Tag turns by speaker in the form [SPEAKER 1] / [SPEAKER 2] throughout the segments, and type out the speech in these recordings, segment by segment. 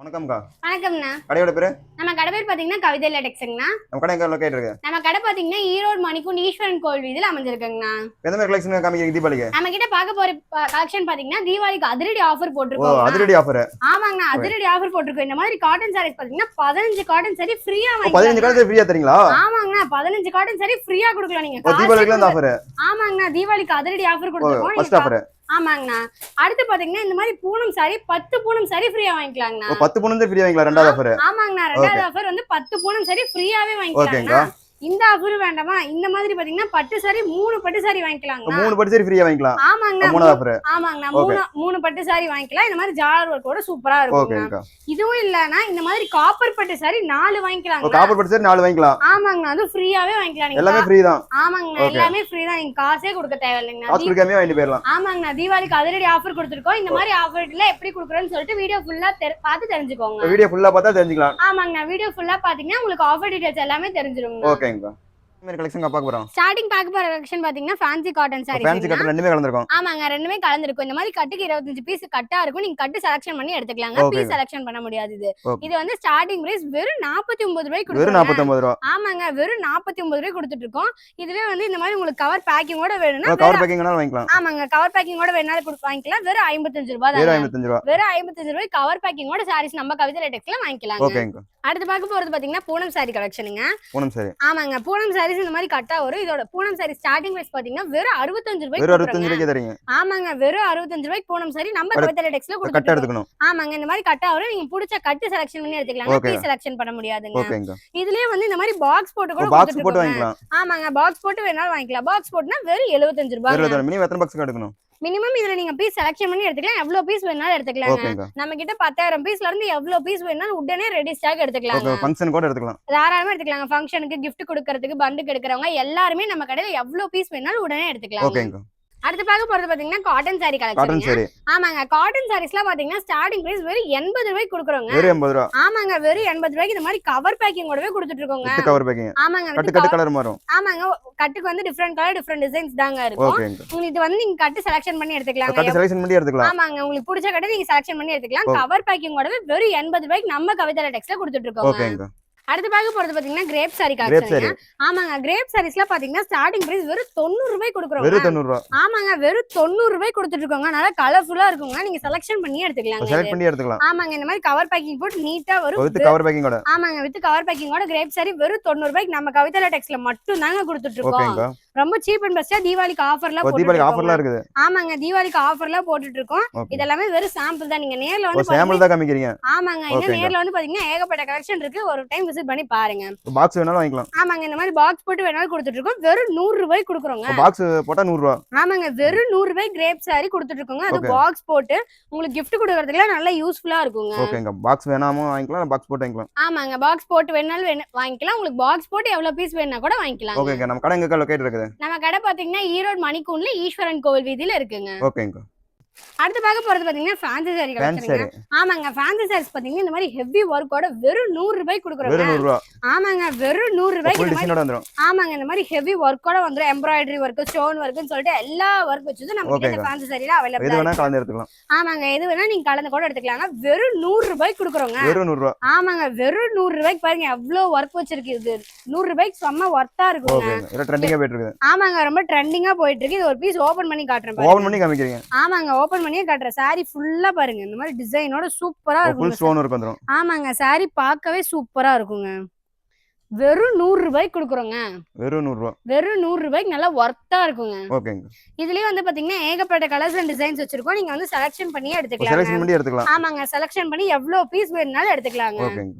[SPEAKER 1] வணக்கம்க்கா.
[SPEAKER 2] வணக்கம்ண்ணா
[SPEAKER 1] கடையோட பேரு?
[SPEAKER 2] நம்ம கடை பேர் பாத்தீங்கன்னா கவிதை லெடெக்ஸுங்கண்ணா
[SPEAKER 1] நம்ம கடை எங்க லொக்கேட் இருக்கு?
[SPEAKER 2] நம்ம கடை பாத்தீங்கன்னா ஈரோடு மணிக்கும் ஈஸ்வரன் கோவில் வீதியில் அமைஞ்சிருக்குங்கண்ணா.
[SPEAKER 1] எந்த மாதிரி கலெக்ஷன் காமிக்கிறீங்க தீபாவளிக்கு?
[SPEAKER 2] நம்ம கிட்ட பார்க்க போற கலெக்ஷன் பாத்தீங்கன்னா தீபாவளிக்கு அதிரடி ஆஃபர் போட்டிருக்கோம்.
[SPEAKER 1] அதிரடி ஆஃபர்
[SPEAKER 2] ஆமாங்கண்ணா அதிரடி ஆஃபர் போட்டிருக்கோம். இந்த மாதிரி காட்டன் சாரீஸ் பாத்தீங்கன்னா பதினஞ்சு காட்டன் சரி ஃப்ரீயா
[SPEAKER 1] பதினஞ்சு காலத்துல ஃப்ரீயா தரீங்களா?
[SPEAKER 2] ஆமாங்கண்ணா பதினஞ்சு காட்டன் சரி ஃப்ரீயா கொடுக்கலாம் நீங்க.
[SPEAKER 1] இந்த ஆஃபர்
[SPEAKER 2] ஆமாங்கண்ணா தீபாவளிக்கு அதிரடி ஆஃபர் கொடுத்துருக்கோம்.
[SPEAKER 1] ஃபர்ஸ்ட் ஆஃபர்
[SPEAKER 2] ஆமாங்கண்ணா. அடுத்து பாத்தீங்கன்னா இந்த மாதிரி பூனம் சாரி பத்து பூனம் சாரி ஃப்ரீயா வாங்கிக்கலாங்கண்ணா.
[SPEAKER 1] பத்து பொண்ணு ஃப்ரீ வாங்கிக்கலாம் ரெண்டாவது ஆஃபர்
[SPEAKER 2] ஆமாங்கண்ணா ரெண்டாவது ஆஃபர் வந்து பத்து பூனம் சாரி ஃப்ரீயாவே வாங்கிக்கலாங்கண்ணா. இந்த ஆஃபர் வேண்டாமா? இந்த மாதிரி பாத்தீங்கன்னா பட்டு சாரி மூணு பட்டு சாரி வாங்கிக்கலாங்க.
[SPEAKER 1] மூணு பட்டு சரி ஃப்ரீயா வாங்கிக்கலாம்.
[SPEAKER 2] ஆமாங்கண்ணா
[SPEAKER 1] மூணாவது ஆஃபர் Okay.
[SPEAKER 2] மூணு மூணு பட்டு சாரி வாங்கிக்கலாம். இந்த மாதிரி ஜாலர் ஒர்க்கோட சூப்பரா
[SPEAKER 1] ஓகேங்கா
[SPEAKER 2] இதுவும் இல்லனா இந்த மாதிரி காப்பர் பட்டு சாரி நாலு வாங்கிக்கலாங்க.
[SPEAKER 1] காப்பர் பட்டு சரி நாலு வாங்கிக்கலாம்.
[SPEAKER 2] ஆமாங்கண்ணா அது ஃப்ரீயாவே வாங்கிக்கலாம் நீங்க.
[SPEAKER 1] எல்லாமே ஃப்ரீ தான். Okay.
[SPEAKER 2] எல்லாமே ஃப்ரீ தான். நீங்க காசே கொடுக்க தேவையில்லைங்கண்ணா
[SPEAKER 1] காசு கொடுக்காமயே வாங்கிட்டு போயிடலாம்.
[SPEAKER 2] ஆமாங்கண்ணா தீபாவளிக்கு அதிரடி ஆஃபர் கொடுத்துருக்கோம். இந்த மாதிரி ஆஃபர்ல எப்படி கொடுக்குறோன்னு சொல்லிட்டு வீடியோ ஃபுல்லா பார்த்து தெரிஞ்சுக்கோங்க.
[SPEAKER 1] வீடியோ ஃபுல்லா பார்த்தா தெரிஞ்சுக்கலாம்.
[SPEAKER 2] ஆமாங்கண்ணா வீடியோ ஃபுல்லா பாத்தீங்கன்னா உங்களுக்கு ஆஃபர் டீடைல்ஸ் எல்லாமே தெரிஞ்சிருங்க.
[SPEAKER 1] ஓகேங்கா இந்த மாதிரி கலெக்ஷன் பார்க்க போறோம்.
[SPEAKER 2] ஸ்டார்டிங் பார்க்க போற கலெக்ஷன் பாத்தீங்கன்னா ஃபேன்சி காட்டன்
[SPEAKER 1] ஃபேன்சி
[SPEAKER 2] சாரி
[SPEAKER 1] கட்டர் ரெண்டுமே கலந்துருக்கும்.
[SPEAKER 2] ஆமாங்க ரெண்டுமே கலந்துருக்கும். இந்த மாதிரி கட்டுக்கு பீஸ் கட்டா இருக்கும். நீங்க கட்டு செலக்ஷன் பண்ணி எடுத்துக்கலாங்க.
[SPEAKER 1] Okay.
[SPEAKER 2] பீஸ் செலக்ஷன் பண்ண முடியாது இது.
[SPEAKER 1] Okay.
[SPEAKER 2] இது வந்து ஸ்டார்டிங் பிரைஸ் வெறும் நாற்பத்தி ஒன்பது ரூபாய்க்கு
[SPEAKER 1] வெறும்
[SPEAKER 2] கொடுக்குறோம்
[SPEAKER 1] நாற்பத்தொன்பது ரூபா.
[SPEAKER 2] ஆமாங்க வெறும் நாற்பத்தி ஒன்பது ரூபாய் கொடுத்துட்டு இருக்கோம். இதுவே வந்து இந்த மாதிரி உங்களுக்கு கவர் பேக்கிங்கோட வேணும்னா
[SPEAKER 1] கவர்
[SPEAKER 2] வெறும்
[SPEAKER 1] பேக்கிங் வாங்கிக்கலாம்.
[SPEAKER 2] ஆமாங்க கவர் பேக்கிங்கோட வேணாலும் கொடுத்து வாங்கிக்கலாம். வெறும் ஐம்பத்தஞ்சு ரூபாய்
[SPEAKER 1] வெறும்
[SPEAKER 2] தான் வெறும் ஐம்பத்தஞ்சு ரூபாய் கவர் பேக்கிங்கோட சாரீஸ் நம்ம கவிதை லேட்டெக்ஸ்ல வாங்கிக்கலாங்க.
[SPEAKER 1] ஓகேங்கா
[SPEAKER 2] அடுத்து பார்க்க போறது பாத்தீங்கன்னா பூனம் சாரி கலெக்ஷனுங்க
[SPEAKER 1] பூனம் சரி
[SPEAKER 2] ஆமாங்க பூனம் சாரீஸ் இந்த மாதிரி கட்டா வரும். இதோட பூனம் சாரி ஸ்டார்டிங் பிரைஸ் பாத்தீங்கன்னா வெறும் அறுபத்தஞ்சு ரூபாய்
[SPEAKER 1] வெறும் அறுபத்தஞ்சு ரூபாய்க்கு தரீங்க
[SPEAKER 2] ஆமாங்க வெறும் அறுபத்தஞ்சு ரூபாய்க்கு போனோம் சரி நம்ம
[SPEAKER 1] கட்டு-
[SPEAKER 2] கவிதை டெக்ஸ்ல
[SPEAKER 1] கட்ட எடுத்துக்கணும்.
[SPEAKER 2] ஆமாங்க இந்த மாதிரி கட்டா வரும். நீங்க பிடிச்ச கட்டு செலக்ஷன் பண்ணி எடுத்துக்கலாம். பீஸ் செலக்ஷன் பண்ண முடியாதுங்க. இதுலயே வந்து இந்த மாதிரி பாக்ஸ் போட்டு கூட
[SPEAKER 1] பாக்ஸ் போட்டு வாங்கிக்கலாம்.
[SPEAKER 2] ஆமாங்க பாக்ஸ் போட்டு வேணாலும் வாங்கிக்கலாம். பாக்ஸ் போட்டுனா வெறும் எழுபத்தஞ்சு ரூபாய்.
[SPEAKER 1] மினிமம் எத்தனை பாக்ஸ் எடுக்கணும்?
[SPEAKER 2] மினிமம் இதுல நீங்க பீஸ் செலக்ஷன் பண்ணி எடுத்துக்கலாம். எவ்வளவு பீஸ் வேணாலும் எடுத்துக்கலாங்க. நம்ம கிட்ட பத்தாயிரம் பீஸ்ல இருந்து எவ்வளவு பீஸ் வேணாலும் உடனே ரெடி ஸ்டாக் எடுத்துக்கலாம்
[SPEAKER 1] ஃபங்க்ஷன் கூட எடுத்துக்கலாம்.
[SPEAKER 2] தாராளமா எடுத்துக்கலாங்க. ஃபங்க்ஷனுக்கு gift கொடுக்கறதுக்கு பண்டுக்கு எடுக்கிறவங்க எல்லாருமே நம்ம கடையில எவ்வளவு பீஸ் வேணாலும் உடனே எடுத்துக்கலாம் அடுத்து பார்க்க போறது பாத்தீங்கன்னா காட்டன் சாரி கலெக்ஷன்
[SPEAKER 1] சரி
[SPEAKER 2] ஆமாங்க காட்டன் சாரீஸ்லாம் பாத்தீங்கன்னா ஸ்டார்டிங் பிரைஸ் வெறும் எண்பது ரூபாய்க்கு கொடுக்குறோங்க.
[SPEAKER 1] வெறும் எண்பது ரூபா.
[SPEAKER 2] ஆமாங்க வெறும் எண்பது ரூபாய்க்கு இந்த மாதிரி கவர் பேக்கிங் கூடவே கொடுத்துட்டு இருக்கோங்க
[SPEAKER 1] கவர் பேக்கிங்
[SPEAKER 2] ஆமாங்க
[SPEAKER 1] கட்டு கட்டு கலர் மாறும்.
[SPEAKER 2] ஆமாங்க கட்டுக்கு வந்து டிஃப்ரெண்ட் கலர் டிஃப்ரெண்ட் டிசைன்ஸ் தாங்க இருக்கும். உங்களுக்கு இது வந்து நீங்க கட்டு செலக்ஷன் பண்ணி எடுத்துக்கலாங்க.
[SPEAKER 1] கட்டு செலக்ஷன் பண்ணி எடுத்துக்கலாம்.
[SPEAKER 2] ஆமாங்க உங்களுக்கு பிடிச்ச கட்டை நீங்க செலக்ஷன் பண்ணி எடுத்துக்கலாம். கவர் பேக்கிங் கூடவே வெறும் எண்பது ரூபாய்க்கு நம்ம கவிதை டெக்ஸ்ல கொடுத்துட்டு இருக்கோங்க அடுத்து பார்க்க போறது பாத்தீங்கன்னா கிரேப் சாரி
[SPEAKER 1] சாரி
[SPEAKER 2] ஆமாங்க கிரேப் சாரீஸ்லாம் பாத்தீங்கன்னா ஸ்டார்டிங் பிரைஸ் வெறும் தொண்ணூறு ரூபாய் கொடுக்குறோங்க.
[SPEAKER 1] வெறும் தொண்ணூறு
[SPEAKER 2] ஆமாங்க வெறும் தொண்ணூறு ரூபாய் கொடுத்துட்டு இருக்கோங்க. நல்லா கலர்ஃபுல்லா இருக்குங்க. நீங்க செலக்ஷன் பண்ணி எடுத்துக்கலாங்க இது.
[SPEAKER 1] செலக்ட் பண்ணி எடுத்துக்கலாம்.
[SPEAKER 2] ஆமாங்க இந்த மாதிரி கவர் பேக்கிங் போட்டு நீட்டா வரும்
[SPEAKER 1] வித் கவர் பேக்கிங்கோட
[SPEAKER 2] ஆமாங்க வித் கவர் பேக்கிங்கோட கிரேப் சாரி வெறும் தொண்ணூறு ரூபாய்க்கு நம்ம கவிதா டெக்ஸ்ல மட்டும் தாங்க கொடுத்துட்டு இருக்கோம். ரொம்ப சீப் அண்ட் பெஸ்டா தீபாவளிக்கு ஆஃபர்லாம்
[SPEAKER 1] தீபாவளிக்கு ஆஃபர்லாம் இருக்குது.
[SPEAKER 2] ஆமாங்க தீபாவளிக்கு ஆஃபர்லாம் போட்டுட்டு இருக்கோம். இதெல்லாமே வெறும் சாம்பிள் தான். நீங்க நேர்ல வந்து
[SPEAKER 1] சாம்பிள் தான் காமிக்கிறீங்க?
[SPEAKER 2] ஆமாங்க
[SPEAKER 1] ஓகேங்க.
[SPEAKER 2] நேர்ல வந்து பாத்தீங்கன்னா ஏகப்பட்ட கலெக்ஷன் இருக்கு. ஒரு டைம் விசிட் பண்ணி பாருங்க.
[SPEAKER 1] பாக்ஸ் வேணாலும் வாங்கிக்கலாம்.
[SPEAKER 2] ஆமாங்க இந்த மாதிரி பாக்ஸ் போட்டு வேணாலும் கொடுத்துட்டு இருக்கோம். வெறும் நூறு ரூபாய் கொடுக்குறோங்க.
[SPEAKER 1] பாக்ஸ் போட்டா நூறு ரூபா.
[SPEAKER 2] ஆமாங்க வெறும் நூறு ரூபாய் கிரேப் சாரி கொடுத்துட்டு இருக்கோங்க. அது. பாக்ஸ் போட்டு உங்களுக்கு gift கொடுக்கறதுக்குலாம் நல்லா யூஸ்ஃபுல்லா இருக்குங்க.
[SPEAKER 1] ஓகேங்க பாக்ஸ் வேணாமும் வாங்கிக்கலாம் பாக்ஸ் போட்டு வாங்கிக்கலாம்.
[SPEAKER 2] ஆமாங்க பாக்ஸ் போட்டு வேணாலும் வேணா- வாங்கிக்கலாம். உங்களுக்கு பாக்ஸ் போட்டு எவ்வளவு பீஸ் வேணா கூட வாங்கிக்கலாம்
[SPEAKER 1] ஓகேங்க நம்ம கடை எங்க லொக்கேட் இருக்குது?
[SPEAKER 2] நம்ம கடை பாத்தீங்கன்னா ஈரோடு மணிக்கூண்ல ஈஸ்வரன் கோவில் வீதியில இருக்குங்க.
[SPEAKER 1] ஓகேங்க.
[SPEAKER 2] அடுத்து பார்க்க போறது பாத்தீங்கன்னா fancy sari
[SPEAKER 1] fancy
[SPEAKER 2] collection
[SPEAKER 1] sari
[SPEAKER 2] ஆமாங்க ஃபேன்சி சாரீஸ் பாத்தீங்கன்னா இந்த மாதிரி ஹெவி ஒர்க்கோட வெறும் நூறு ரூபாய்
[SPEAKER 1] ரூபா.
[SPEAKER 2] ஆமாங்க வெறும் நூறு ரூபாய்க்கு ஆமாங்க இந்த மாதிரி ஹெவி ஒர்க்கோட வந்துரும். எம்ப்ராய்டரி ஒர்க் ஸ்டோன் ஒர்க்னு சொல்லிட்டு எல்லா ஒர்க் வச்சதும் நம்ம கிட்ட. ஃபேன்சி சாரியில
[SPEAKER 1] எது
[SPEAKER 2] அவைலபிள்
[SPEAKER 1] வேணா கலந்து எடுத்துக்கலாம்.
[SPEAKER 2] ஆமாங்க எது வேணா நீங்க கலந்து கூட எடுத்துக்கலாங்க. வெறும் நூறு ரூபாய்க்கு கொடுக்குறோங்க.
[SPEAKER 1] வெறும் நூறு
[SPEAKER 2] ஆமாங்க வெறும் நூறு ரூபாய்க்கு பாருங்க எவ்வளவு ஒர்க் வச்சிருக்கு இது. நூறு ரூபாய்க்கு செம்ம ஒர்த்தா இருக்குங்க. ஆமாங்க ரொம்ப ட்ரெண்டிங்கா போயிட்டு இருக்கு. இது ஒரு பீஸ் ஓபன் பண்ணி காட்டுறேன்.
[SPEAKER 1] ஓபன் பண்ணி காமிக்கிறீங்க.
[SPEAKER 2] ஆமாங்க ஓபன் பண்ணியே காட்டுறேன். சாரி ஃபுல்லா பாருங்க. இந்த மாதிரி டிசைனோட சூப்பரா இருக்கும் ஆமாங்க சாரி பார்க்கவே சூப்பரா இருக்குங்க. வெறும் நூறு ரூபாய்க்கு கொடுக்குறோங்க.
[SPEAKER 1] வெறும் நூறு ரூபா.
[SPEAKER 2] வெறும் நூறு ரூபாய்க்கு நல்லா ஒர்த்தா இருக்குங்க.
[SPEAKER 1] ஓகேங்க.
[SPEAKER 2] இதுலயே வந்து பாத்தீங்கன்னா ஏகப்பட்ட கலர்ஸ் அண்ட் டிசைன்ஸ் வச்சிருக்கோம். நீங்க வந்து செலக்ஷன் பண்ணியே எடுத்துக்கலாம்
[SPEAKER 1] செலக்ஷன் பண்ணி எடுத்துக்கலாம்.
[SPEAKER 2] ஆமாங்க செலக்ஷன் பண்ணி எவ்வளவு பீஸ் வேணும்னாலும் எடுத்துக்கலாங்க.
[SPEAKER 1] ஓகேங்க.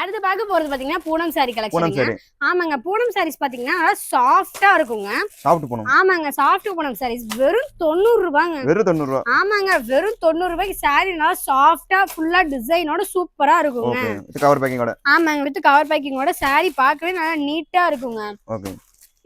[SPEAKER 2] அடுத்து பார்க்க போறது பாத்தீங்கன்னா பூனம் சாரி
[SPEAKER 1] பூனம்
[SPEAKER 2] கலெக்ஷன் ஆமாங்க பூனம் சாரீஸ் பாத்தீங்கன்னா நல்லா சாஃப்டா இருக்குங்க.
[SPEAKER 1] சாப்பிட்டு போகணும்
[SPEAKER 2] ஆமாங்க சாஃப்ட் பூனம் சாரீஸ் வெறும் தொண்ணூறு ரூபாங்க.
[SPEAKER 1] வெறும் தொண்ணூறு ரூபா.
[SPEAKER 2] ஆமாங்க வெறும் தொண்ணூறு ரூபாய்க்கு சாரி நல்லா சாஃப்டா ஃபுல்லா டிசைனோட சூப்பரா இருக்குங்க.
[SPEAKER 1] கவர் பேக்கிங்கோட
[SPEAKER 2] ஆமாங்க வித் கவர் பேக்கிங்கோட சாரி பார்க்கவே நல்லா நீட்டா இருக்குங்க.
[SPEAKER 1] ஓகே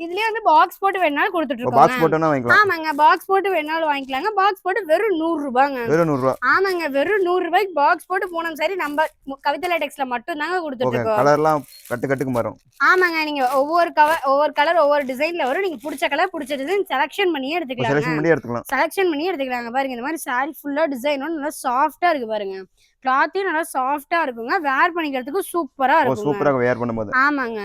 [SPEAKER 2] இதுலயே வந்து பாக்ஸ் போட்டு வேணாலும் கொடுத்துட்டு
[SPEAKER 1] இப்போ பாக்ஸ்
[SPEAKER 2] இருக்கோம்
[SPEAKER 1] போட்டோம்னா வாங்கிக்கலாம்.
[SPEAKER 2] ஆமாங்க பாக்ஸ் போட்டு வேணாலும் வாங்கிக்கலாங்க. பாக்ஸ் போட்டு வெறும் நூறு ரூபாங்க.
[SPEAKER 1] வெறும் நூறுரூவா
[SPEAKER 2] ஆமாங்க வெறும் நூறு ரூபாய்க்கு பாக்ஸ் போட்டு போனோம். சரி நம்ம கவிதை லேடெக்ஸ்ல மட்டும் தாங்க கொடுத்துட்டு இருக்கோம்.
[SPEAKER 1] கலர்லாம் கட்டு கட்டுக்கு மாறும்
[SPEAKER 2] ஆமாங்க நீங்க ஒவ்வொரு கவர் ஒவ்வொரு கலர் ஒவ்வொரு டிசைன்ல வரும். நீங்க பிடிச்ச கலர் பிடிச்ச டிசைன் செலக்ஷன் பண்ணியே எடுத்துக்கலாங்க.
[SPEAKER 1] செலக்ஷன் பண்ணி எடுத்துக்கலாம்.
[SPEAKER 2] செலக்ஷன் பண்ணி எடுத்துக்கலாங்க. பாருங்க இந்த மாதிரி saree ஃபுல்லா டிசைனும் நல்லா சாஃப்டா இருக்கு பாருங்க. கிளாத்தையும் நல்லா சாஃப்டா இருக்குங்க. வேர் பண்ணிக்கிறதுக்கு சூப்பரா
[SPEAKER 1] ஓ
[SPEAKER 2] இருக்குங்க.
[SPEAKER 1] சூப்பராக வேர் பண்ணும்போது.
[SPEAKER 2] ஆமாங்க.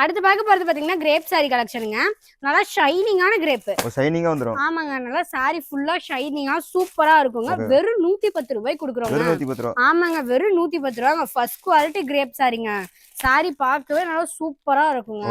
[SPEAKER 2] அடுத்து பார்க்க போறது பாத்தீங்கன்னா கிரேப் saree கலெக்ஷனுங்க நல்லா ஷைனிங்கான கிரேப்
[SPEAKER 1] ஓ ஷைனிங்காக வந்துடும்
[SPEAKER 2] ஆமாங்க நல்லா saree ஃபுல்லா ஷைனிங்கா சூப்பரா இருக்குங்க. வெறும் நூத்தி பத்து ரூபாய்க்கு கொடுக்குறோங்க.
[SPEAKER 1] வெறும் நூற்றி பத்து ரூபா.
[SPEAKER 2] ஆமாங்க வெறும் நூத்தி பத்து ரூபாங்க. ஃபர்ஸ்ட் குவாலிட்டி கிரேப் சாரிங்க சாரி பார்க்கவே நல்லா சூப்பரா இருக்குங்க.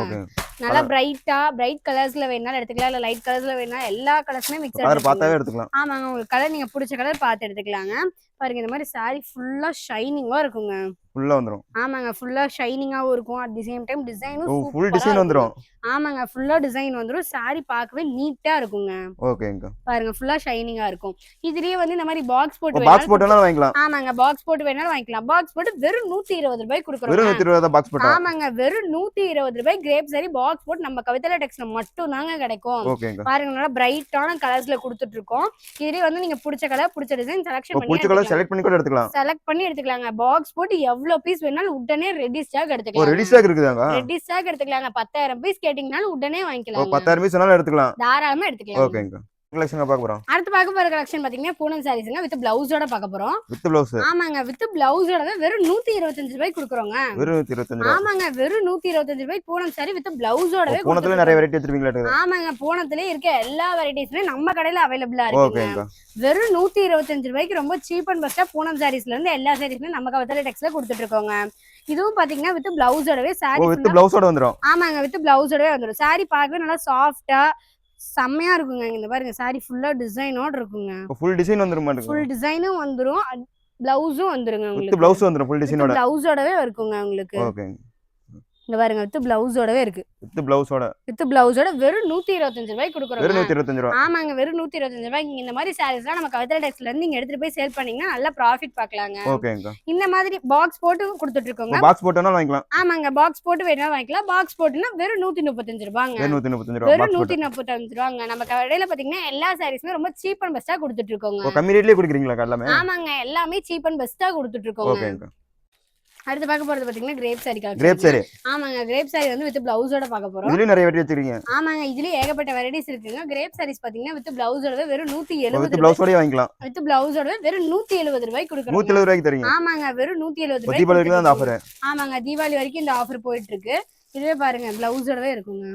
[SPEAKER 2] நல்லா பிரைட்டா பிரைட் கலர்ஸ்ல வேணாலும் எடுத்துக்கலாம். இல்ல லைட் கலர்ஸ்ல வேணா எல்லா கலர்ஸுமே மிக்ஸ்
[SPEAKER 1] பார்த்தாவே எடுத்துக்கலாம்.
[SPEAKER 2] ஆமாங்க உங்களுக்கு கலர் நீங்க பிடிச்ச கலர் பார்த்து எடுத்துக்கலாங்க. பாருங்க இந்த மாதிரி சாரி ஃபுல்லா ஷைனிங்கா இருக்குங்க.
[SPEAKER 1] ஃபுல்லாக வந்துடும்
[SPEAKER 2] ஆமாங்க ஃபுல்லா ஷைனிங்காவும் இருக்கும். அட் தி சேம் டைம் டிசைனும்
[SPEAKER 1] ஃபுல் டிசைன் வந்துடும்
[SPEAKER 2] ஆமாங்க ஃபுல்லா டிசைன் வந்துரும். சாரி பார்க்கவே நீட்டா இருக்குங்க.
[SPEAKER 1] ஓகேங்கக்கா
[SPEAKER 2] பாருங்க ஃபுல்லா ஷைனிங்கா இருக்கும். இதுலயே வந்து இந்த மாதிரி பாக்ஸ் போட்டு
[SPEAKER 1] பாக்ஸ் போட்டோம்னா வாங்கிக்கலாம்.
[SPEAKER 2] ஆமாங்க பாக்ஸ் போட்டு வேணாலும் வாங்கிக்கலாம். பாக்ஸ் போட்டு வெறும் நூத்தி இருபது ரூபாய்
[SPEAKER 1] வெறும்
[SPEAKER 2] கொடுக்குறோம்
[SPEAKER 1] நூற்றி இருபது தான் பாக்ஸ் போட்டா
[SPEAKER 2] ஆமாங்க வெறும் நூத்தி இருபது ரூபாய் கிரேப் சரி பாக்ஸ் போட்டு நம்ம கவிதா டெக்ஸ்ல மட்டும் தாங்க கிடைக்கும். பாருங்க நல்லா பிரைட்டான கலர்ஸ்ல கொடுத்துட்டு இருக்கோம். இதுலயே வந்து நீங்க பிடிச்ச கலர் பிடிச்ச டிசைன் செலக்ஷன் பண்ணி
[SPEAKER 1] செலக்ட் பண்ணி கூட எடுத்துக்கலாம்.
[SPEAKER 2] செலக்ட் பண்ணி எடுத்துக்கலாங்க. பாக்ஸ் போட்டு எவ்வளவு பீஸ் வேணாலும் உடனே ரெடி ஸ்டாக் எடுத்துக்கலாம்
[SPEAKER 1] ரெடி ஸ்டாக் இருக்குதாங்க
[SPEAKER 2] ரெடி ஸ்டாக் எடுத்துக்கலாங்க. பத்தாயிரம் பீஸ் கேட்டீங்கனாலும் உடனே வாங்கிக்கலாம்
[SPEAKER 1] பத்தாயிரம் பீஸ் வேணாலும் எடுத்துக்கலாம்.
[SPEAKER 2] தாராளமா எடுத்துக்கலாம்
[SPEAKER 1] ஓகேங்கக்கா கலெக்ஷன் பார்க்க போகிறோம்
[SPEAKER 2] அடுத்து பார்க்க போற கலெக்ஷன் பாத்தீங்கன்னா பூனம் சாரீஸ்ங்க வித் பிளவுஸோட பார்க்க போறோம்.
[SPEAKER 1] வித் ப்ளவுஸ்
[SPEAKER 2] ஆமாங்க வித் பிளவுஸோட வெறும் நூத்தி இருபத்தஞ்சு ரூபாய் கொடுக்குறோங்க.
[SPEAKER 1] வெறும் நூற்றி இருபத்தஞ்சு ரூபா.
[SPEAKER 2] ஆமாங்க வெறும் நூத்தி இருபத்தஞ்சு ரூபாய் பூனம் சாரி வித் பிளவுஸோடவே
[SPEAKER 1] பூனத்துல நிறைய வெரைட்டி வச்சிருப்பீங்களா
[SPEAKER 2] ஆமாங்க பூனத்திலே இருக்க எல்லா வெரைட்டிஸுமே நம்ம கடையில அவைலபிளா இருக்குங்க வெறும் நூத்தி இருபத்தஞ்சு ரூபாய்க்கு ரொம்ப சீப் அண்ட் பெஸ்டா பூனம் சாரீஸ்ல இருந்து எல்லா சாரீஸுமே நம்ம கவத்தல டெக்ஸ்ல கொடுத்துட்டு இருக்கோங்க. இதுவும் பாத்தீங்கன்னா வித் பிளவுஸோடவே சாரி
[SPEAKER 1] வித் ப்ளவுஸோட வந்துடும்
[SPEAKER 2] ஆமாங்க வித் பிளவுஸோடவே வந்துடும் சாரி பார்க்கவே நல்லா சாஃப்டா செம்மையா இருக்குங்க. இந்த பாருங்க சாரி ஃபுல்லா டிசைனோட இருக்குங்க.
[SPEAKER 1] ஃபுல் டிசைன் வந்துடும் மாட்டேங்குது
[SPEAKER 2] ஃபுல் டிசைனும் வந்துரும். பிளவுஸும் வந்துருங்க உங்களுக்கு.
[SPEAKER 1] ப்ளவுஸ் வந்துடும் ஃபுல் டிசைனோட
[SPEAKER 2] பிளவுஸோடவே இருக்குங்க உங்களுக்கு.
[SPEAKER 1] ஓகேங்க
[SPEAKER 2] இந்த பாருங்க வித் பிளவுஸோடவே இருக்கு.
[SPEAKER 1] வித் ப்ளவுஸோட.
[SPEAKER 2] வித் பிளவுஸோட வெறும் நூத்தி இருபத்தஞ்சு ரூபாய்க்கு
[SPEAKER 1] வெறும்
[SPEAKER 2] கொடுக்குறோம்
[SPEAKER 1] நூற்றி இருபத்தஞ்சு ரூபா.
[SPEAKER 2] ஆமாங்க வெறும் நூத்தி இருபத்தஞ்சு ரூபாய்க்கு இந்த மாதிரி சாரீஸ்லாம் நம்ம கவிதா டெக்ஸ்ல இருந்து நீங்க எடுத்துட்டு போய் சேல் பண்ணீங்கன்னா நல்லா ப்ராஃபிட் பார்க்கலாங்க.
[SPEAKER 1] ஓகேங்கக்கா
[SPEAKER 2] இந்த மாதிரி பாக்ஸ் போட்டு கொடுத்துட்டு இருக்கோங்க.
[SPEAKER 1] பாக்ஸ் போட்டோம்னா வாங்கிக்கலாம்.
[SPEAKER 2] ஆமாங்க பாக்ஸ் போட்டு வேணா வாங்கிக்கலாம். பாக்ஸ் போட்டுனா வெறும் நூத்தி முப்பத்தஞ்சு ரூபாங்க.
[SPEAKER 1] வெறும் நூற்றி முப்பத்தஞ்சு ரூபா
[SPEAKER 2] வெறும் நூத்தி முப்பத்தஞ்சு ரூபாங்க. நம்ம கடையில பாத்தீங்கன்னா எல்லா சாரீஸுமே ரொம்ப சீப் அண்ட் பெஸ்டா கொடுத்துட்டு இருக்கோங்க.
[SPEAKER 1] கம்மி ரேட்லேயே கொடுக்குறீங்களா எல்லாமே?
[SPEAKER 2] ஆமாங்க எல்லாமே சீப் அண்ட் பெஸ்டா கொடுத்துட்டு இருக்கோங்க. அடுத்து பார்க்க போறது பாத்தீங்கன்னா கிரேப் சாரி
[SPEAKER 1] கிரேப் சரி
[SPEAKER 2] ஆமாங்க கிரேப் சாரி வந்து வித் பிளவுஸோட பார்க்க போறோம்.
[SPEAKER 1] இதுலயும் நிறைய வெரைட்டி வச்சிருக்கீங்க.
[SPEAKER 2] ஆமாங்க இதுலயே ஏகப்பட்ட வெரைட்டிஸ் இருக்குங்க. கிரேப் சாரீஸ் பாத்தீங்கன்னா வித் பிளவுஸோட வெறும் நூத்தி எழுபது
[SPEAKER 1] பிளவுஸோடய வாங்கிக்கலாம்.
[SPEAKER 2] வித் பிளவுஸோட வெறும் நூத்தி எழுபது ரூபாய்
[SPEAKER 1] நூத்தி
[SPEAKER 2] கொடுக்குறோம்
[SPEAKER 1] எழுபது ரூபாய்க்கு தரீங்க.
[SPEAKER 2] ஆமாங்க வெறும் நூத்தி எழுபது ரூபாய்
[SPEAKER 1] தான் அந்த ஆஃபர்
[SPEAKER 2] ஆமாங்க தீபாவளி வரைக்கும் இந்த ஆஃபர் போயிட்டு இருக்கு. இதுவே பாருங்க பிளவுஸோடவே இருக்குங்க.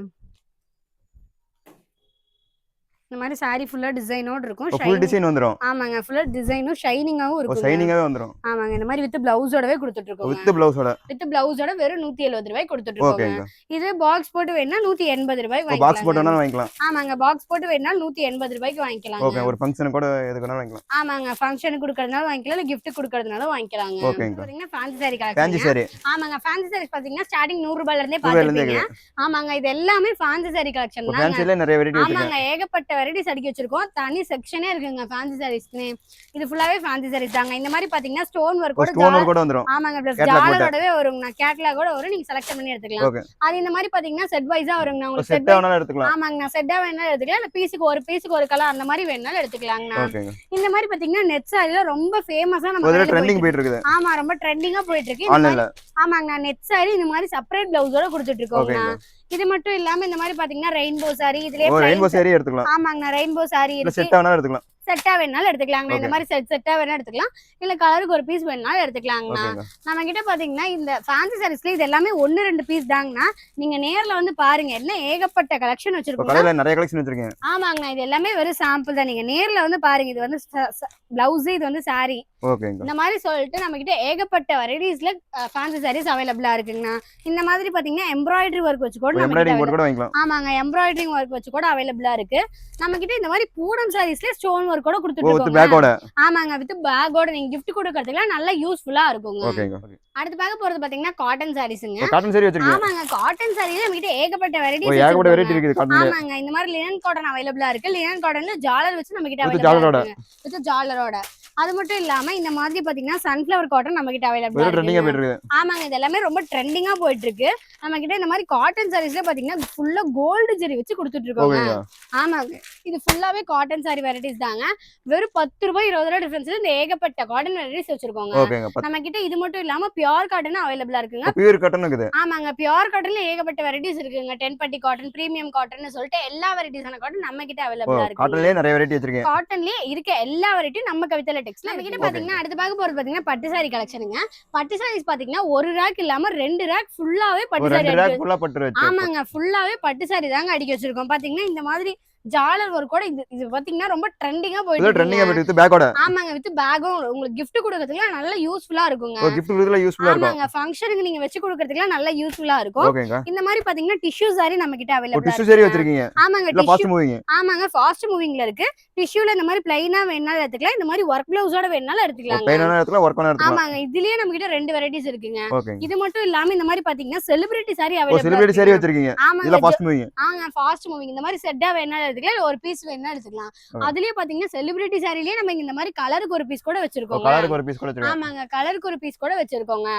[SPEAKER 2] இந்த மாதிரி சாரி ஃபுல்லா டிசைனோட இருக்கும்.
[SPEAKER 1] ஃபுல் டிசைன் வந்துரும்.
[SPEAKER 2] ஆமாங்க ஃபுல்லா டிசைனும் ஷைனிங்காவும் இருக்கும்
[SPEAKER 1] ஷைனிங்காவே வந்துரும்.
[SPEAKER 2] ஆமாங்க இந்த மாதிரி வித் பிளவுஸோடவே கொடுத்துட்டு இருக்கோம்
[SPEAKER 1] வித் பிளவுஸோட
[SPEAKER 2] வித் பிளவுஸோட வெறும் நூத்தி எழுபது ரூபாய் கொடுத்துட்டு
[SPEAKER 1] ஓகேங்க.
[SPEAKER 2] இது பாக்ஸ் போட்டு வேணா நூத்தி எண்பது ரூபாய்
[SPEAKER 1] இப்போ பாக்ஸ்
[SPEAKER 2] வாங்கிக்கலாம்
[SPEAKER 1] போட்டோம்னா வாங்கிக்கலாம்.
[SPEAKER 2] ஆமாங்க பாக்ஸ் போட்டு வேணா நூத்தி எண்பது ரூபாய்க்கு வாங்கிக்கலாம்
[SPEAKER 1] ஓகே ஒரு ஃபங்க்ஷன் கூட எதுக்குனாலும் வாங்கிக்கலாம்.
[SPEAKER 2] ஆமாங்க ஃபங்க்ஷனுக்கு கொடுக்கறதுனால வாங்கிக்கலாம் இல்ல gift கொடுக்கறதுனால வாங்கிக்கலாங்க. பாத்தீங்கன்னா fancy sari
[SPEAKER 1] fancy
[SPEAKER 2] collection
[SPEAKER 1] sari
[SPEAKER 2] ஆமாங்க ஃபேன்சி சாரி பாத்தீங்கன்னா ஸ்டார்டிங் நூறு ரூபாயில இருந்தே பாத்துருப்பீங்க. ஆமாங்க இது எல்லாமே ஃபேன்சி சாரி கலெக்ஷன் தாங்க.
[SPEAKER 1] ஃபேன்சில நிறைய வெரைட்டி வச்சிருக்கேன்.
[SPEAKER 2] ஆமாங்க ஏகப்பட்ட வெரைட்டிஸ் அடுக்கி வச்சிருக்கோம். தனி செக்ஷனே இருக்குங்க ஃபேன்சி சாரீஸ்க்குன்னு இது ஃபுல்லாவே ஃபேன்சி சாரீஸ் தாங்க. இந்த மாதிரி பாத்தீங்கன்னா ஸ்டோன் ஒர்க்கோட ஆமாங்க பிளஸ். ஜாலரோடவே வருங்க. கேட்லாகோட வரும் நீங்க செலக்ட் பண்ணி எடுத்துக்கலாம். அது இந்த மாதிரி பாத்தீங்கன்னா செட் வைஸா வருங்க. உங்களுக்கு
[SPEAKER 1] செட் எடுத்துக்கலாம்.
[SPEAKER 2] ஆமாங்க செட்டா வேணாலும் எடுத்துக்கலாம். இல்ல பீஸுக்கு ஒரு பீஸுக்கு ஒரு கலர் அந்த மாதிரி வேணாலும் எடுத்துக்கலாங்கண்ணா இந்த மாதிரி பாத்தீங்கன்னா நெட் சாரில ரொம்ப ஃபேமஸா நம்ம
[SPEAKER 1] ட்ரெண்டிங் போயிட்டு இருக்குது.
[SPEAKER 2] ஆமா ரொம்ப ட்ரெண்டிங்கா போயிட்டு இருக்கு. ஆமாங்க நெட் சாரி இந்த மாதிரி செப்பரேட் பிளவுஸோட கொடுத்துட்டு இருக்கோங்க இது மட்டும் இல்லாம இந்த மாதிரி பாத்தீங்கன்னா ரெயின்போ சாரி இதுலயே
[SPEAKER 1] ரெயின்போ சாரி எடுத்துக்கலாம்.
[SPEAKER 2] ஆமாங்க ரெயின்போ சாரி இருக்கு.
[SPEAKER 1] செட் ஆனாலும் எடுத்துக்கலாம்.
[SPEAKER 2] செட்டா வேணாலும் எடுத்துக்கலாங்க இந்த. மாதிரி செட் செட்டா வேணா எடுத்துக்கலாம். இல்ல கலருக்கு ஒரு பீஸ் வேணாலும் எடுத்துக்கலாங்கண்ணா. நம்ம கிட்ட பாத்தீங்கன்னா இந்த ஃபேன்சி சாரீஸ்ல இது எல்லாமே ஒன்னு ரெண்டு பீஸ் தாங்கண்ணா. நீங்க நேர்ல வந்து பாருங்க என்ன ஏகப்பட்ட கலெக்ஷன் வச்சிருக்கோம்
[SPEAKER 1] நிறைய கலெக்ஷன் வச்சிருக்கீங்க
[SPEAKER 2] ஆமாங்கண்ணா இது எல்லாமே வெறும் சாம்பிள் தான். நீங்க நேர்ல வந்து பாருங்க இது வந்து பிளவுஸ் இது வந்து
[SPEAKER 1] ஓகேங்க
[SPEAKER 2] இந்த மாதிரி சொல்லிட்டு நம்ம கிட்ட ஏகப்பட்ட வெரைட்டிஸ்ல ஃபேன்சி சாரீஸ் அவைலபிளா இருக்குங்கண்ணா. இந்த மாதிரி பாத்தீங்கன்னா எம்ப்ராய்டரி ஒர்க் வச்சு கூட ஆமாங்க எம்ப்ராய்டரிங் ஒர்க் வச்சு கூட அவைலபிளா இருக்கு. நம்ம கிட்ட இந்த மாதிரி பூனம் சாரீஸ்ல ஸ்டோன் ஒர்க் கூட கொடுத்துட்டு ஆமாங்க வித் பேக்கோட நீங்க gift கொடுக்கறதுக்குலாம் நல்லா யூஸ்ஃபுல்லா இருக்குங்க.
[SPEAKER 1] ஓகேங்க.
[SPEAKER 2] அடுத்து பார்க்க போறது பாத்தீங்கன்னா காட்டன் சாரீஸ்ங்க
[SPEAKER 1] காட்டன் சாரி வச்சிருக்கீங்க.
[SPEAKER 2] ஆமாங்க காட்டன் சாரீல நம்ம கிட்ட ஏகப்பட்ட
[SPEAKER 1] ஓ
[SPEAKER 2] வெரைட்டிஸ்
[SPEAKER 1] ஏகப்பட்ட வெரைட்டி இருக்குது காட்டன்
[SPEAKER 2] ஆமாங்க இந்த மாதிரி லினன் காட்டன் அவைலபிளா இருக்கு. லினன் காட்டன்ல ஜாலர் வச்சு நம்ம கிட்ட
[SPEAKER 1] With
[SPEAKER 2] அவைலபிளா. இருக்கு வித் ஜாலரோட அது மட்டும் இல்லாம இந்த மாதிரி பாத்தீங்கன்னா சன்ஃபிளவர் காட்டன் நம்ம கிட்ட அவைலபிள்
[SPEAKER 1] ட்ரெண்டிங்கா போயிட்டு இருக்கு.
[SPEAKER 2] ஆமாங்க இது எல்லாமே ரொம்ப ட்ரெண்டிங்கா போயிட்டு இருக்கு நம்ம கிட்ட இந்த மாதிரி காட்டன் சாரீஸ்ல பாத்தீங்கன்னா ஃபுல்லா கோல்டு ஜெரி வச்சு கொடுத்துட்டு இருக்கோங்க ஆமாங்க இது ஃபுல்லாவே காட்டன் சாரி வெரைட்டிஸ் தாங்க. வெறும் பத்து ரூபாய் இருபது ரூபாய் டிஃபரன்ஸ்ல இந்த ஏகப்பட்ட காட்டன் வெரைட்டிஸ் வச்சிருக்கோங்க. நம்ம கிட்ட இது மட்டும் இல்லாம பியூர் காட்டன் அவைலபிளா இருக்குங்க.
[SPEAKER 1] பியூர் கட்டன் இருக்குது.
[SPEAKER 2] ஆமாங்க பியூர் காட்டன்ல ஏகப்பட்ட வெரைட்டிஸ் இருக்குங்க. டென் பட்டி காட்டன் பிரீமியம் காட்டன் சொல்லிட்டு எல்லா வெரைட்டிஸான காட்டன் நம்ம கிட்ட அவைலபிளா இருக்கு
[SPEAKER 1] காட்டன்லயே நிறைய வெரைட்டி வச்சிருக்கீங்க.
[SPEAKER 2] காட்டன்லயே இருக்க எல்லா வெரைட்டியும் நம்ம கவிதா டெக்ஸ்ல நம்ம கிட்ட. பாத்தீங்கன்னா அடுத்து பார்க்க போறது பாத்தீங்கன்னா பட்டு சாரி கலெக்ஷனுங்க பட்டு சாரீஸ் பாத்தீங்கன்னா ஒரு ரேக் இல்லாம ரெண்டு ரேக் ஃபுல்லாவே பட்டு சாரி
[SPEAKER 1] ரெண்டு ரேக் ஃபுல்லா பட்டு வச்சு
[SPEAKER 2] ஆமாங்க ஃபுல்லாவே பட்டு சாரி தாங்க அடிக்க வச்சிருக்கோம். பாத்தீங்கன்னா இந்த மாதிரி ஜாலர் ஒர்க் கூட இது இது பாத்தீங்கன்னா ரொம்ப ட்ரெண்டிங்கா போயிட்டு.
[SPEAKER 1] ட்ரெண்டிங்கா போயிட்டு பேக்கோட
[SPEAKER 2] ஆமாங்க வித் பேக்கும் உங்களுக்கு gift கொடுக்கறதுக்குலாம் நல்ல யூஸ்ஃபுல்லா இருக்குங்க.
[SPEAKER 1] கிஃப்ட் கொடுக்கல யூஸ்ஃபுல்லா இருக்கும்
[SPEAKER 2] ஆமாங்க ஃபங்க்ஷனுக்கு நீங்க வச்சு கொடுக்கறதுக்குலாம் நல்ல யூஸ்ஃபுல்லா இருக்கும்.
[SPEAKER 1] ஓகேங்க.
[SPEAKER 2] இந்த மாதிரி பாத்தீங்கன்னா டிஷ்யூ சாரி நம்ம கிட்ட அவைலபிள்
[SPEAKER 1] டிஷ்யூ சரி வச்சிருக்கீங்க.
[SPEAKER 2] ஆமாங்க
[SPEAKER 1] ஃபாஸ்ட் மூவிங்
[SPEAKER 2] ஆமாங்க ஃபாஸ்ட் மூவிங்ல இருக்கு. டிஷ்யூல இந்த மாதிரி பிளைனா வேணாலும் எடுத்துக்கலாம். இந்த மாதிரி ஒர்க் பிளவுஸோட வேணாலும் எடுத்துக்கலாங்க.
[SPEAKER 1] பெயினான இடத்துல ஒர்க் பண்ண எடுத்துக்கலாம்.
[SPEAKER 2] ஆமாங்க இதுலயே நம்ம கிட்ட ரெண்டு வெரைட்டிஸ் இருக்குங்க. இது மட்டும் இல்லாம இந்த மாதிரி பாத்தீங்கன்னா celebrity sorry available
[SPEAKER 1] celebrity sari வச்சிருக்கீங்க.
[SPEAKER 2] ஆமாங்க
[SPEAKER 1] ஃபாஸ்ட் மூவிங்
[SPEAKER 2] ஆங்க ஃபாஸ்ட் மூவிங் இந்த மாதிரி செட்டா வேணாலும் எடுத்துக்கலாம். ஒரு பீஸ் வேணா எடுத்துக்கலாம். அதுலயே பாத்தீங்கன்னா செலிபிரிட்டி சாரிலேயே நம்ம இந்த மாதிரி கலருக்கு ஒரு பீஸ் கூட வச்சிருக்கோங்க.
[SPEAKER 1] கலருக்கு ஒரு பீஸ் கூட
[SPEAKER 2] ஆமாங்க கலருக்கு ஒரு பீஸ் கூட வச்சிருக்கோங்க.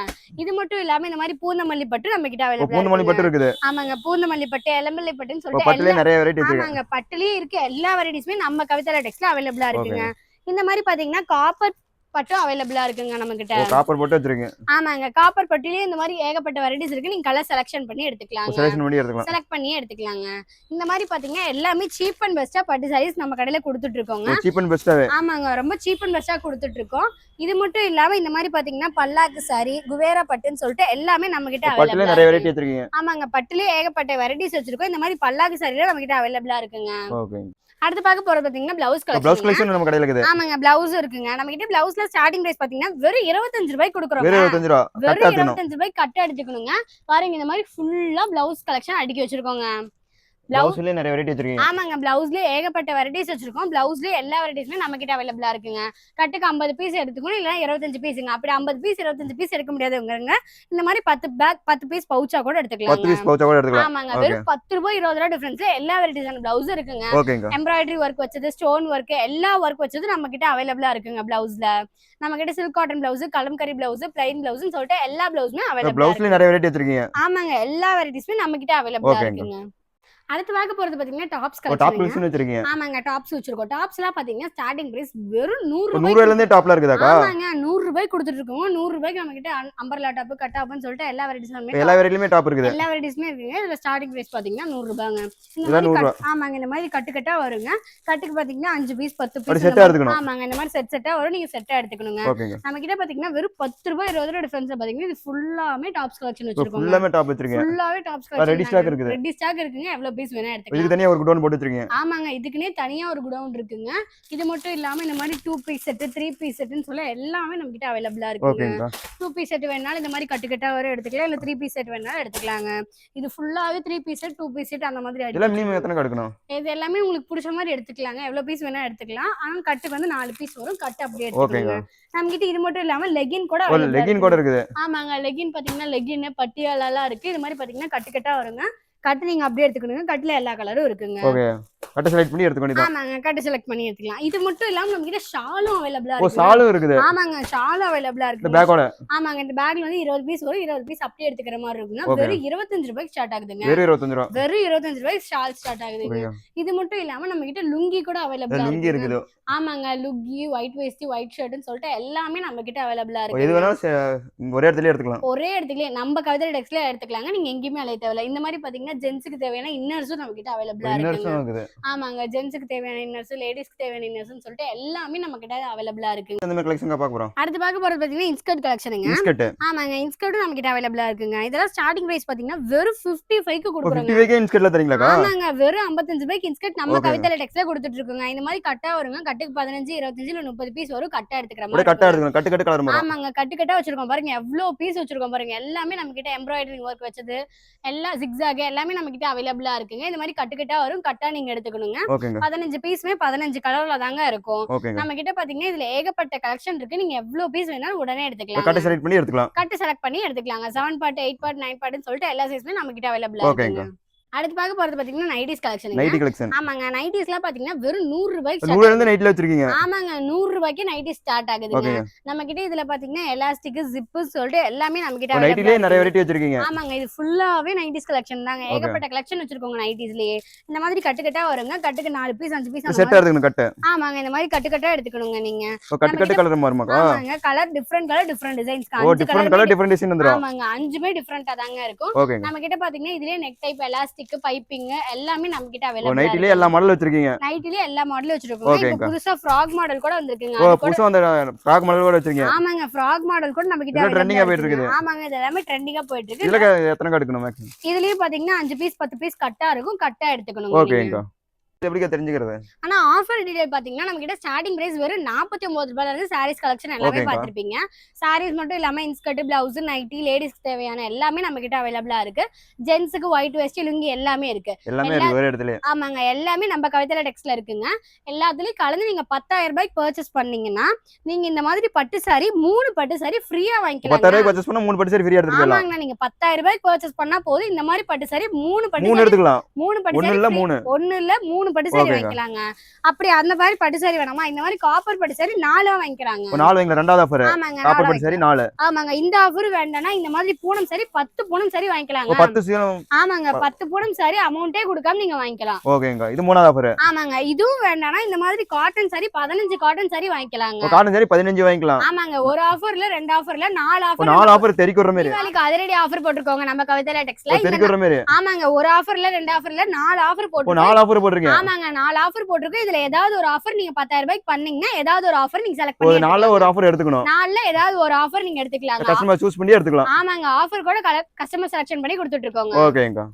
[SPEAKER 2] இது மட்டும் இல்லாம இந்த மாதிரி பூந்தமல்லி பட்டு நம்ம கிட்ட அவைலபிள்
[SPEAKER 1] பட்டு இருக்குது.
[SPEAKER 2] ஆமாங்க பூந்தமல்லி பட்டு எலம்பல்லி பட்டுன்னு சொல்லிட்டு
[SPEAKER 1] நிறைய வெரைட்டி வச்சிருக்கீங்க.
[SPEAKER 2] ஆமாங்க பட்டுலயே இருக்க எல்லா வெரைட்டிஸுமே நம்ம கவிதா டெக்ஸ்ல அவைலபிளா இருக்குங்க. இந்த மாதிரி பாத்தீங்கன்னா காப்பர் பட்டும் அவைலபிளா இருக்குங்க நம்ம கிட்ட
[SPEAKER 1] காப்பர் போட்டு வச்சிருக்கீங்க.
[SPEAKER 2] ஆமாங்க காப்பர் பட்டுலயே இந்த மாதிரி ஏகப்பட்ட வெரைட்டிஸ் இருக்கு. நீங்க கலர் செலக்ஷன் பண்ணி எடுத்துக்கலாங்க.
[SPEAKER 1] செலக்ஷன் பண்ணி எடுத்துக்கலாம்.
[SPEAKER 2] செலக்ட் பண்ணி எடுத்துக்கலாங்க. இந்த மாதிரி பாத்தீங்கன்னா எல்லாமே சீப் அண்ட் பெஸ்டா பட்டு சாரீஸ் நம்ம கடையில கொடுத்துட்டு இருக்கோங்க
[SPEAKER 1] சீப் அண்ட் பெஸ்ட்டாவே
[SPEAKER 2] ஆமாங்க ரொம்ப சீப் அண்ட் பெஸ்டா கொடுத்துட்டு இருக்கோம் இது மட்டும் இல்லாம இந்த மாதிரி பாத்தீங்கன்னா பல்லாக்கு சாரி குபேரா பட்டுன்னு சொல்லிட்டு எல்லாமே நம்ம கிட்ட அவைலபிளா
[SPEAKER 1] நிறைய வெரைட்டி வச்சிருக்கீங்க.
[SPEAKER 2] ஆமாங்க பட்டுலயே ஏகப்பட்ட வெரைட்டிஸ் வச்சிருக்கோம். இந்த மாதிரி பல்லாக்கு சாரில நம்ம கிட்ட அவைலபிளா இருக்குங்க அடுத்து பார்க்க போறது பாத்தீங்கன்னா பிளவுஸ்
[SPEAKER 1] ப்ளவுஸ்
[SPEAKER 2] கலெக்ஷன்
[SPEAKER 1] நம்ம கடையில இருக்குது.
[SPEAKER 2] ஆமாங்க பிளவுஸ் இருக்குங்க. நம்ம கிட்ட பிளவுஸ்ல ஸ்டார்டிங் பிரைஸ் பாத்தீங்கன்னா வெறும் இருபத்தஞ்சு ரூபாய் கொடுக்குறோம்
[SPEAKER 1] வெறும் இருபத்தஞ்சு ரூபா. கரெக்டா
[SPEAKER 2] வெறும்
[SPEAKER 1] எடுத்துக்கணும்
[SPEAKER 2] இருபத்தஞ்சு ரூபாய் கட்ட எடுத்துக்கணுங்க பாருங்க இந்த மாதிரி ஃபுல்லா பிளவுஸ் கலெக்ஷன் அடுக்கி வச்சிருக்கோங்க. பிளவுஸ்
[SPEAKER 1] பிளவுஸ்லயே நிறைய வெரைட்டி வச்சிருக்கீங்க.
[SPEAKER 2] ஆமாங்க பிளவுஸ்லயே ஏகப்பட்ட வெரைட்டிஸ் வச்சிருக்கோம். பிளவுஸ்லயே எல்லா வெரைட்டிஸுமே நம்ம கிட்ட அவைலபிளா இருக்குங்க. கட்டுக்கு ஐம்பது பீஸ் எடுத்துக்கணும் இல்லைன்னா இருபத்தஞ்சு பீஸுங்க அப்படி ஐம்பது பீஸ் இருபத்தஞ்சு பீஸ் எடுக்க முடியாதுங்க இந்த மாதிரி பத்து பேக் பத்து பீஸ் பவுச்சா கூட
[SPEAKER 1] பத்து
[SPEAKER 2] எடுத்துக்கலாம்
[SPEAKER 1] பீஸ் பவுச்சா கூட எடுத்துக்கலாம்.
[SPEAKER 2] ஆமாங்க. வெறும் பத்து ரூபாய் இருபது ரூபாய் டிஃபரன்ஸ்ல எல்லா வெரைட்டிஸான பிளவுஸ் இருக்குங்க. எம்ப்ராய்டரி ஒர்க் வச்சது ஸ்டோன் ஒர்க் எல்லா ஒர்க் வச்சது நம்ம கிட்ட அவைலபிளா இருக்குங்க பிளவுஸ்ல நம்ம கிட்ட silk cotton blouse kalamkari blouse plain பிளவுஸ்னு சொல்லிட்டு எல்லா பிளவுஸுமே அவைலபிளா
[SPEAKER 1] பிளவுஸ்லயே நிறைய வெரைட்டி வச்சிருக்கீங்க.
[SPEAKER 2] ஆமாங்க எல்லா வெரைட்டிஸுமே நம்ம கிட்ட அவைலபிளா இருக்குங்க. அடுத்து பார்க்க போறது பாத்தீங்கன்னா டாப்ஸ் கலெக்ஷன்
[SPEAKER 1] வச்சிருக்கீங்க.
[SPEAKER 2] ஆமாங்க டாப்ஸ் வச்சிருக்கோம். டாப்ஸ் எல்லாம் பாத்தீங்கன்னா ஸ்டார்டிங் பிரைஸ் வெறும் நூறு
[SPEAKER 1] நூறு
[SPEAKER 2] ரூபாய்
[SPEAKER 1] ரூபாயில இருந்தே டாப்ல இருக்குதாக்கா?
[SPEAKER 2] ஆமாங்க நூறு ரூபாய் கொடுத்துட்டு இருக்கோம் நூறு ரூபாய்க்கு நம்ம கிட்ட அம்பர்லா டாப் கட்டாப்னு சொல்லிட்டு எல்லா வெரைட்டிஸுமே
[SPEAKER 1] எல்லா வெரைட்டிலுமே டாப் இருக்குது.
[SPEAKER 2] எல்லா வெரைட்டிஸுமே இருக்குங்க. இதுல ஸ்டார்டிங் பிரைஸ் பாத்தீங்கன்னா நூறு ரூபாங்க இந்த மாதிரி கட்- ஆமாங்க இந்த மாதிரி கட்டு கட்டா வருங்க. கட்டுக்கு பாத்தீங்கன்னா அஞ்சு பீஸ் பத்து பீஸ் ஆமாங்க இந்த மாதிரி செட் செட்டா வரும். நீங்க செட்டா எடுத்துக்கணுங்க. நம்ம கிட்ட பாத்தீங்கன்னா வெறும் பத்து ரூபாய் இருபது ரூபாய் டிஃபரன்ஸ் பாத்தீங்கன்னா இது ஃபுல்லாமே டாப்ஸ் கலெக்ஷன்
[SPEAKER 1] இப்போ
[SPEAKER 2] வச்சிருக்கோங்க.
[SPEAKER 1] ஃபுல்லாமே டாப் வச்சிருக்கீங்க
[SPEAKER 2] ஃபுல்லாவே டாப்ஸ் கலெக்ஷன்
[SPEAKER 1] stock இருக்குது.
[SPEAKER 2] ரெடி ஸ்டாக் இருக்குங்க. எவ்வளவு பீஸ் வேணா எடுத்துக்கலாம்.
[SPEAKER 1] இதுக்கு தனியா ஒரு குடோன் போட்டு வச்சிருக்கீங்க.
[SPEAKER 2] ஆமாங்க இதுக்குன்னே தனியா ஒரு குடவுன் இருக்குங்க. இது மட்டும் இல்லாம இந்த மாதிரி two piece set three piece செட்னு சொல்ல எல்லாமே நம்ம கிட்ட அவைலபிளா இருக்குங்க. டூ பீஸ் செட் வேணாலும் இந்த மாதிரி கட்டுக்கட்டா வர எடுத்துக்கலாம். இல்ல த்ரீ பீஸ் செட் வேணாலும் எடுத்துக்கலாங்க. இது ஃபுல்லாவே three piece set two piece set அந்த மாதிரி அடிக்கும்
[SPEAKER 1] மினிமம் எத்தனை எடுக்கணும்
[SPEAKER 2] இது எல்லாமே உங்களுக்கு பிடிச்ச மாதிரி எடுத்துக்கலாங்க. எவ்வளவு பீஸ் வேணா எடுத்துக்கலாம். ஆனா கட்டுக்கு வந்து நாலு பீஸ் வரும். கட்டு அப்படியே எடுத்துக்கோங்க. நம்ம கிட்ட இது மட்டும் இல்லாம லெகின் கூட
[SPEAKER 1] லெகின். கூட இருக்குது.
[SPEAKER 2] ஆமாங்க லெகின் பாத்தீங்கன்னா லெகின் பட்டியாலெல்லாம் இருக்கு. இது மாதிரி பாத்தீங்கன்னா கட்டு கட்டா வருங்க. கட் நீங்க அப்படியே எடுத்துக்கணுங்க. கட்ல எல்லா கலரும் இருக்குங்க.
[SPEAKER 1] ஓகே கட்ட செலக்ட் பண்ணி எடுத்துக்க வேண்டியதான்
[SPEAKER 2] ஆமாங்க கட்டு செலக்ட் பண்ணி எடுத்துக்கலாம். இது மட்டும் இல்லாம நம்ம கிட்ட ஷாலும் அவைலபிளா
[SPEAKER 1] ஓ
[SPEAKER 2] இருக்கு.
[SPEAKER 1] சாலும் இருக்குது.
[SPEAKER 2] ஆமாங்க ஷால் அவைலபிளா
[SPEAKER 1] இந்த
[SPEAKER 2] இருக்கு
[SPEAKER 1] பேக்கோட
[SPEAKER 2] ஆமாங்க இந்த பேக்ல வந்து இருபது பீஸ் வரும். இருபது பீஸ் அப்படியே எடுத்துக்கிற மாதிரி இருக்குங்க. வெறும் இருபத்தஞ்சு ரூபாய்க்கு ஸ்டார்ட் ஆகுதுங்க.
[SPEAKER 1] வெறும் இருபத்தஞ்சு ரூபா.
[SPEAKER 2] வெறும் இருபத்தஞ்சு ரூபாய்க்கு ஷால் ஸ்டார்ட் ஆகுதுங்க இது மட்டும் இல்லாம நம்ம கிட்ட லுங்கி கூட அவைலபிளா
[SPEAKER 1] லுங்கி
[SPEAKER 2] இருக்கு
[SPEAKER 1] இருக்குது.
[SPEAKER 2] ஆமாங்க லுங்கி ஒயிட் வேஸ்டி ஒயிட் ஷர்ட்னு சொல்லிட்டு எல்லாமே நம்ம கிட்ட அவைலபிளா
[SPEAKER 1] இப்போ எது
[SPEAKER 2] இருக்கு
[SPEAKER 1] வேணாலும் ஒரே இடத்துல எடுத்துக்கலாம்.
[SPEAKER 2] ஒரே இடத்துலயே நம்ம கவிதை டெக்ஸ்ல எடுத்துக்கலாங்க. நீங்க எங்கேயுமே அலைய தேவையில்ல. இந்த மாதிரி பாத்தீங்கன்னா ஜென்ஸுக்கு தேவையான இன்னர்ஸும் நம்ம கிட்ட அவைலபிளா
[SPEAKER 1] இருக்குது.
[SPEAKER 2] ஆமாங்க ஜென்ஸுக்கு தேவையான இன்னர்ஸ் லேடிஸ்க்கு தேவையான இன்னர்ஸ்னு சொல்லிட்டு எல்லாமே நம்ம கிட்ட அவைலபிளா இருக்குங்க
[SPEAKER 1] இந்த மாதிரி கலெக்ஷன் பார்க்க போறோம்?
[SPEAKER 2] அடுத்து பார்க்க போறது பாத்தீங்கன்னா இன்ஸ்கர்ட் கலெக்ஷனுங்க ஆமாங்க இன்ஸ்கர்ட்டும் நம்ம கிட்ட அவைலபிளா இருக்குங்க. இதெல்லாம் ஸ்டார்டிங் பிரைஸ் பாத்தீங்கன்னா வெறும் 55 ஃபைவ்க்கு
[SPEAKER 1] இப்போ
[SPEAKER 2] கொடுக்குறோங்க.
[SPEAKER 1] ஃபிஃப்டி வைக்கே இன்ஸ்கட்ல தரீங்களாக்கா?
[SPEAKER 2] ஆமாங்க வெறும் 55 ரூபாய்க்கு இன்ஸ்கர்ட் நம்ம
[SPEAKER 1] Okay.
[SPEAKER 2] கவிதை டெக்ஸ்ல கொடுத்துட்டு இருக்கோங்க இந்த மாதிரி கட்டா வருங்க. கட்டுக்கு பதினஞ்சு இருபத்தஞ்சு இல்ல முப்பது பீஸ் வரும். கட்டா எடுத்துக்கிற மாதிரி
[SPEAKER 1] கட்டா. எடுத்துக்கணும். கட்டு கட்டு கலர்
[SPEAKER 2] ஆமாங்க கட்டு கட்டா வச்சிருக்கோம். பாருங்க எவ்வளவு பீஸ் வச்சிருக்கோம் பாருங்க. எல்லாமே நம்ம கிட்ட எம்ப்ராய்டரி ஒர்க் வச்சது. எல்லாம் ஜிக்ஸாக் எல்லாமே நம்ம கிட்ட அவைலபிளா இருக்குங்க. இந்த மாதிரி கட்டு கட்டா வரும். கட்டா நீங்க எடுத்துக்கணுங்க. பதினஞ்சு பீஸுமே பதினஞ்சு கலர்ல தாங்க இருக்கும். நம்ம கிட்ட பாத்தீங்கன்னா இதுல ஏகப்பட்ட கலெக்ஷன் இருக்கு. நீங்க எவ்வளவு பீஸ் வேணாலும் உடனே எடுத்துக்கலாம்
[SPEAKER 1] கட்டை செலக்ட் பண்ணி எடுத்துக்கலாம்.
[SPEAKER 2] கட்டு செலக்ட் பண்ணி எடுத்துக்கலாங்க. Seven part eight part nine பார்ட்னு சொல்லிட்டு எல்லா சைஸ்மே நம்ம கிட்ட அவைலபிளா
[SPEAKER 1] ஓகேங்க.
[SPEAKER 2] இருக்குங்க. அடுத்து பார்க்க போறது பாத்தீங்கன்னா நைட்டிஸ் கலெக்ஷன்
[SPEAKER 1] நைட்டி கலெக்ஷன்
[SPEAKER 2] ஆமாங்க நைட்டிஸ்லாம் பாத்தீங்கன்னா வெறும் நூறு ரூபாய்க்கு
[SPEAKER 1] நூறுல இருந்து நைட்ல வச்சிருக்கீங்க.
[SPEAKER 2] ஆமாங்க நூறு ரூபாய்க்கு நைட்டி ஸ்டார்ட் ஆகுதுங்க. நம்ம கிட்ட இதுல பாத்தீங்கன்னா எலாஸ்டிக் ஜிப்பு சொல்லிட்டு எல்லாமே நம்ம கிட்ட
[SPEAKER 1] நைட்டிலே நிறைய வெரைட்டி வச்சிருக்கீங்க.
[SPEAKER 2] ஆமாங்க இது ஃபுல்லாவே நைட்டிஸ் கலெக்ஷன் தாங்க. ஏகப்பட்ட கலெக்ஷன் வச்சிருக்கோங்க நைட்டிஸ்லயே இந்த மாதிரி கட்டுக்கட்டா வருங்க. கட்டுக்கு நாலு பீஸ் அஞ்சு பீஸ்
[SPEAKER 1] செட்டா எடுத்துக்கணும் கட்டு.
[SPEAKER 2] ஆமாங்க இந்த மாதிரி கட்டுக்கட்டா எடுத்துக்கணுங்க நீங்க.
[SPEAKER 1] கட்டு கட்டு கலர் மாறுமாக்கா
[SPEAKER 2] ஆமாங்க colour different colour different designs
[SPEAKER 1] ஓ டிஃப்ரெண்ட் கலர் டிஃப்ரெண்ட் டிசைன் வந்துரும்.
[SPEAKER 2] ஆமாங்க அஞ்சுமே டிஃப்ரெண்டா தாங்க இருக்கும். நம்ம கிட்ட பாத்தீங்கன்னா இதுலயே நெக் டைப் எலாஸ்டிக் பைப்பிங் எல்லாமே நம்ம கிட்ட அவைலபிள்
[SPEAKER 1] நைட்டிலே எல்லா மாடல் வச்சிருக்கீங்க?
[SPEAKER 2] நைட்டிலே எல்லா மாடலும் வச்சிருக்கோம் இப்போ. புதுசா ஃப்ராக் மாடல் கூட வந்திருக்குங்க.
[SPEAKER 1] ஓ புதுசா அந்த ஃப்ராக் மாடல் கூட வச்சிருக்கீங்க.
[SPEAKER 2] ஆமாங்க ஃப்ராக் மாடல் கூட நம்ம கிட்ட
[SPEAKER 1] ஆ போயிட்டு. இருக்குது.
[SPEAKER 2] ஆமாங்க இது எல்லாமே ட்ரெண்டிங்கா போயிட்டு இருக்கு.
[SPEAKER 1] இதுல எத்தனை எடுக்கணும் மேக்ஸிமம்
[SPEAKER 2] இதுலயும் பாத்தீங்கன்னா அஞ்சு பீஸ் பத்து பீஸ் கட்டா இருக்கும். கட்டா எடுத்துக்கணும்.
[SPEAKER 1] ஓகேங்கா எப்படிக்கா தெரிஞ்சுக்கிறது?
[SPEAKER 2] ஆனா ஆஃபர் டீடைல் பாத்தீங்கன்னா நம்ம கிட்ட ஸ்டார்டிங் பிரைஸ் வெறும் நாற்பத்தி ஒன்பது ரூபாயில இருந்து சாரீஸ் கலெக்ஷன் எல்லாமே. பாத்திருப்பீங்க. சாரீஸ் மட்டும் இல்லாம இன்ஸ்கர்ட் பிளவுஸ் நைட்டி லேடிஸ்க்கு தேவையான எல்லாமே நம்ம கிட்ட அவைலபிளா இருக்கு. ஜென்ஸுக்கு ஒயிட் வெஸ்ட் லுங்கி எல்லாமே இருக்கு.
[SPEAKER 1] எல்லாமே
[SPEAKER 2] ஆமாங்க எல்லாமே நம்ம கவிதையில டெக்ஸ்ட்ல இருக்குங்க. எல்லாத்துலயும் கலந்து நீங்க பத்தாயிரம் ரூபாய்க்கு பர்ச்சேஸ் பண்ணீங்கன்னா நீங்க இந்த மாதிரி பட்டு சாரி மூணு பட்டு சாரி ஃப்ரீயா வாங்கிக்கலாம்
[SPEAKER 1] பத்தாயிரம் பர்ச்சேஸ் பண்ணா மூணு பட்டு சரி ஃப்ரீயா
[SPEAKER 2] ஆமாங்க நீங்க பத்தாயிரம் ரூபாய்க்கு பர்ச்சேஸ் பண்ணா போதும். இந்த மாதிரி பட்டு சாரி மூணு பட்டு
[SPEAKER 1] மூணு எடுத்துக்கலாம்.
[SPEAKER 2] மூணு பட்டு saree
[SPEAKER 1] இல்ல. மூணு.
[SPEAKER 2] ஒண்ணு இல்ல மூணு பட்டு சாரி. வாங்கிக்கலாங்க. அப்படி அந்த மாதிரி பட்டு சாரி வேணாமா? இந்த மாதிரி காப்பர் பட்டு சாரி நாலா வாங்கிக்கிறாங்க.
[SPEAKER 1] நாலு வைங்களா ரெண்டாவது ஆஃபர்
[SPEAKER 2] ஆமாங்க
[SPEAKER 1] காப்பர் பட்டு சரி நாலு.
[SPEAKER 2] ஆமாங்க இந்த ஆஃபர் வேண்டாம்னா இந்த மாதிரி பூனம் சாரி பத்து பூனம் சாரி வாங்கிக்கலாங்க.
[SPEAKER 1] பத்து சீலம்
[SPEAKER 2] ஆமாங்க பத்து பூனம் சாரி அமௌண்ட்டே கொடுக்காம நீங்க வாங்கிக்கலாம்.
[SPEAKER 1] ஓகேங்கா. இது மூணாவது ஆஃபர்
[SPEAKER 2] ஆமாங்க இதுவும் வேண்டாம்னா இந்த மாதிரி காட்டன் சாரி பதினஞ்சு காட்டன் சாரி வாங்கிக்கலாங்க.
[SPEAKER 1] காட்டன் சரி பதினஞ்சு வாங்கிக்கலாம்.
[SPEAKER 2] ஆமாங்க ஒரு ஆஃபர்ல ரெண்டு ஆஃபர்ல நாலு ஆஃபர்
[SPEAKER 1] நாலு ஆஃபர் தெறிக்க விடுற மாதிரி
[SPEAKER 2] தீபாவளிக்கு அதிரடி ஆஃபர் போட்டிருக்கோங்க நம்ம கவிதை டெக்ஸ்ல
[SPEAKER 1] விடுற மாதிரி
[SPEAKER 2] ஆமாங்க ஒரு ஆஃபர்ல ரெண்டு ஆஃபர்ல நாலு ஆஃபர் போட்டு
[SPEAKER 1] நாலு ஆஃபர் போட்டிருக்கீங்க.
[SPEAKER 2] ஆமாங்க நாலு ஆஃபர் போட்டிருக்கு இதுல ஏதாவது ஒரு ஆஃபர் நீங்க பத்தாயிரம் ரூபாய்க்கு பண்ணீங்கன்னா ஏதாவது ஒரு ஆஃபர் நீங்க செலக்ட் பண்ணி
[SPEAKER 1] நாள்ல ஒரு ஆஃபர் எடுத்துக்கணும்.
[SPEAKER 2] நாலுல ஏதாவது ஒரு ஆஃபர் நீங்க எடுத்துக்கலாங்க.
[SPEAKER 1] கஸ்டமர் சூஸ் பண்ணி எடுத்துக்கலாம்.
[SPEAKER 2] ஆமாங்க ஆஃபர் கூட கஸ்டமர் செலக்ஷன் பண்ணி கொடுத்துட்டு இருக்கோங்க.
[SPEAKER 1] ஓகேங்கா